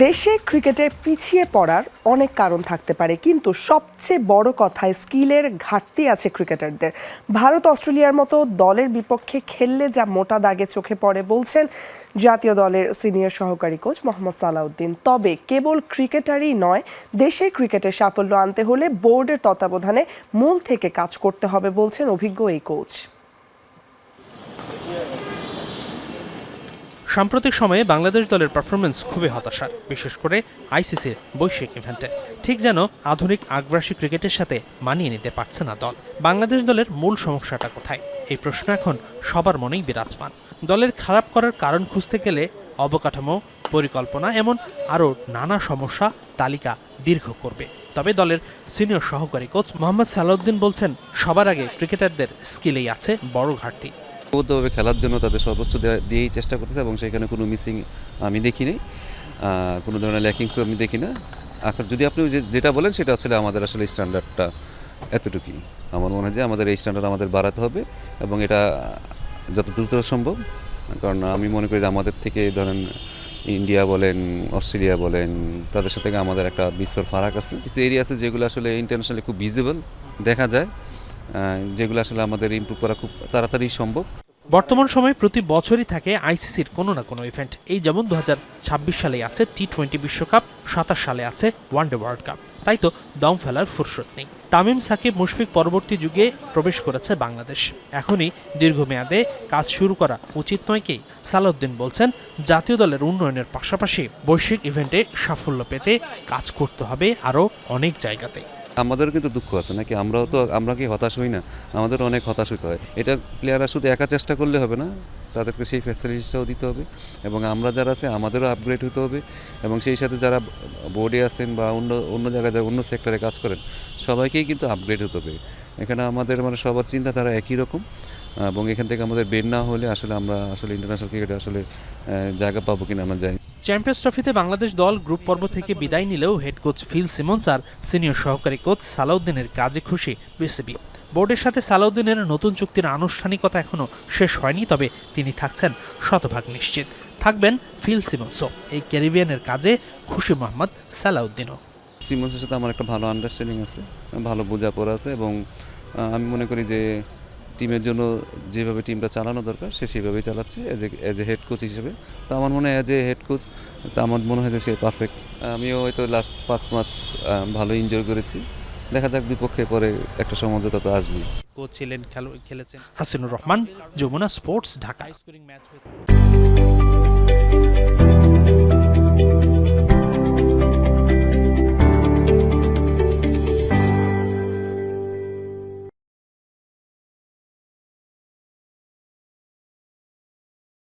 দেশে ক্রিকেটে পিছিয়ে পড়ার অনেক কারণ থাকতে পারে, কিন্তু সবচেয়ে বড় কথায় স্কিলের ঘাটতি আছে ক্রিকেটারদের। ভারত অস্ট্রেলিয়ার মতো দলের বিপক্ষে খেললে যা মোটা দাগে চোখে পড়ে বলছেন জাতীয় দলের সিনিয়র সহকারী কোচ মোহাম্মদ সালাউদ্দিন। তবে কেবল ক্রিকেটারই নয় দেশে ক্রিকেটে সাফল্য আনতে হলে বোর্ডের তত্ত্বাবধানে মূল থেকে কাজ করতে হবে বলছেন অভিজ্ঞ এই কোচ। সাম্প্রতিক সময়ে বাংলাদেশ দলের পারফরমেন্স খুবই হতাশার, বিশেষ করে আইসিসির বৈশ্বিক ইভেন্টে ঠিক যেন আধুনিক আগ্রাসী ক্রিকেটের সাথে মানিয়ে নিতে পারছে না দল। বাংলাদেশ দলের মূল সমস্যাটা কোথায়? এই প্রশ্ন এখন সবার মনেই বিরাজমান। দলের খারাপ করার কারণ খুঁজতে গেলে অবকাঠামো, পরিকল্পনা এমন আরও নানা সমস্যা তালিকা দীর্ঘ করবে। তবে দলের সিনিয়র সহকারী কোচ মোহাম্মদ সালাউদ্দিন বলছেন, সবার আগে ক্রিকেটারদের স্কিলেই আছে বড় ঘাটতি। ঐক্যবদ্ধভাবে খেলার জন্য তাদের সর্বোচ্চ দিয়েই চেষ্টা করতেছে এবং সেখানে কোনো মিসিং আমি দেখি নাই কোনো ধরনের ল্যাকিংসও আমি দেখি না এখন যদি আপনি যেটা বলেন সেটা আসলে আমাদের আসলে স্ট্যান্ডার্ডটা এতটুকুই। আমার মনে হয় যে আমাদের এই স্ট্যান্ডার্ড আমাদের বাড়াতে হবে এবং এটা যত দ্রুত সম্ভব। কারণ আমি মনে করি যে আমাদের থেকে ধরেন ইন্ডিয়া বলেন অস্ট্রেলিয়া বলেন, তাদের সাথে আমাদের একটা বিস্তর ফারাক আছে। কিছু এরিয়া আছে যেগুলো আসলে ইন্টারন্যাশনালি খুব ভিজিবল দেখা যায়। যেগুলো আসলে আমাদের ইমপ্রুভ করা খুব তাড়াতাড়ি সম্ভব। বর্তমান সময়ে প্রতি বছরই থাকে আইসিসির কোনো না কোনো ইভেন্ট এই যেমন দু সালে আছে টি টোয়েন্টি বিশ্বকাপ, সাতাশ সালে আছে ওয়ানডে ওয়ার্ল্ড কাপ। তাই তো দম ফেলার ফুরসত নেই। তামিম সাকিব মুশফিক পরবর্তী যুগে প্রবেশ করেছে বাংলাদেশ। এখনই দীর্ঘমেয়াদে কাজ শুরু করা উচিত নয় কি? সালাউদ্দিন বলছেন, জাতীয় দলের উন্নয়নের পাশাপাশি বৈশ্বিক ইভেন্টে সাফল্য পেতে কাজ করতে হবে আরও অনেক জায়গাতেই। আমাদেরও কিন্তু দুঃখ আছে, নাকি আমরাও তো, আমরা কি হতাশ হই না? আমাদের অনেক হতাশ হতে হয়। এটা প্লেয়াররা শুধু একা চেষ্টা করলে হবে না, তাদেরকে সেই ফ্যাসিলিটিসটাও দিতে হবে এবং আমরা যারা আছে, আমাদেরও আপগ্রেড হতে হবে এবং সেই সাথে যারা বোর্ডে আছেন বা অন্য অন্য জায়গায় যারা অন্য সেক্টরে কাজ করেন, সবাইকেই কিন্তু আপগ্রেড হতে হবে। এখানে আমাদের মানে সবার চিন্তাধারা একই রকম এবং এখান থেকে আমাদের বের না হলে আসলে আমরা আসলে ইন্টারন্যাশনাল ক্রিকেটে আসলে জায়গা পাবো কিনা আমরা জানি চ্যাম্পিয়ন্স ট্রফিতে বাংলাদেশ দল গ্রুপ পর্ব থেকে বিদায় নিলেও হেড কোচ ফিল সিমন্স আর সিনিয়র সহকারী কোচ সালাউদ্দিনের কাজে খুশি বিসিবি। বোর্ডের সাথে সালাউদ্দিনের নতুন চুক্তির আনুষ্ঠানিকতা এখনও শেষ হয়নি, তবে তিনি থাকছেন শতভাগ নিশ্চিত। থাকবেন ফিল সিমন্সও। এই ক্যারিবিয়ানের কাজে খুশি মোহাম্মদ সালাউদ্দিনও। সিমন্সের সাথে আমার একটা ভালো আন্ডারস্ট্যান্ডিং আছে, ভালো বোঝাপড়া আছে এবং আমি মনে করি যে টিমের জন্য যেভাবে টিমটা চালানো দরকার সে সেভাবেই চালাচ্ছে as a as a head coach হিসেবে। তো আমার মনে হয় অ্যাজ এ হেড কোচ তো আমার মনে হয় যে সে পারফেক্ট আমিও হয়তো লাস্ট পাঁচ ম্যাচ ভালো এনজয় করেছি। দেখা যাক দুই পক্ষে পরে একটা সমঝোতা তো আসবেই। কোচ ছিলেন খেলো- খেলেছেন হাসিনুর রহমান যমুনা স্পোর্টস ঢাকা।